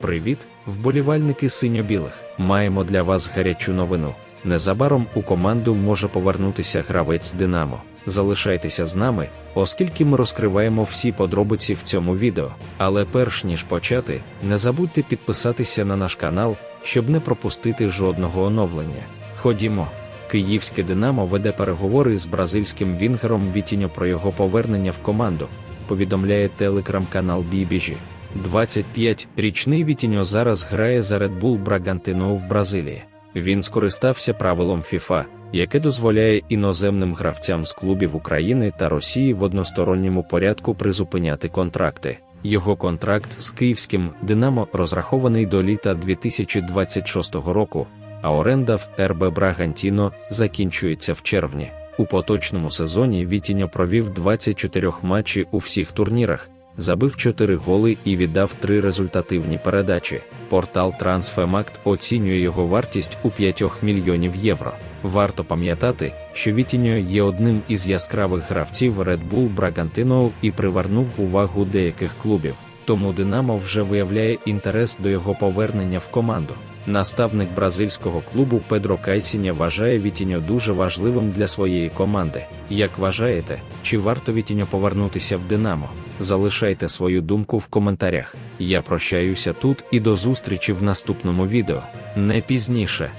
Привіт, вболівальники синьо-білих. Маємо для вас гарячу новину. Незабаром у команду може повернутися гравець Динамо. Залишайтеся з нами, оскільки ми розкриваємо всі подробиці в цьому відео. Але перш ніж почати, не забудьте підписатися на наш канал, щоб не пропустити жодного оновлення. Ходімо. Київське Динамо веде переговори з бразильським вінгером Вітіньо про його повернення в команду, повідомляє телеграм-канал Бібіжі. 25-річний Вітіньо зараз грає за Red Bull Bragantino в Бразилії. Він скористався правилом FIFA, яке дозволяє іноземним гравцям з клубів України та Росії в односторонньому порядку призупиняти контракти. Його контракт з київським Динамо розрахований до літа 2026 року, а оренда в РБ Брагантіно закінчується в червні. У поточному сезоні Вітіньо провів 24 матчі у всіх турнірах, забив 4 голи і віддав 3 результативні передачі. Портал Transfermarkt оцінює його вартість у 5 мільйонів євро. Варто пам'ятати, що Вітіньо є одним із яскравих гравців Red Bull Bragantino і привернув увагу деяких клубів. Тому Динамо вже виявляє інтерес до його повернення в команду. Наставник бразильського клубу Педро Кайсіня вважає Вітіньо дуже важливим для своєї команди. Як вважаєте, чи варто Вітіньо повернутися в Динамо? Залишайте свою думку в коментарях. Я прощаюся тут і до зустрічі в наступному відео. Не пізніше.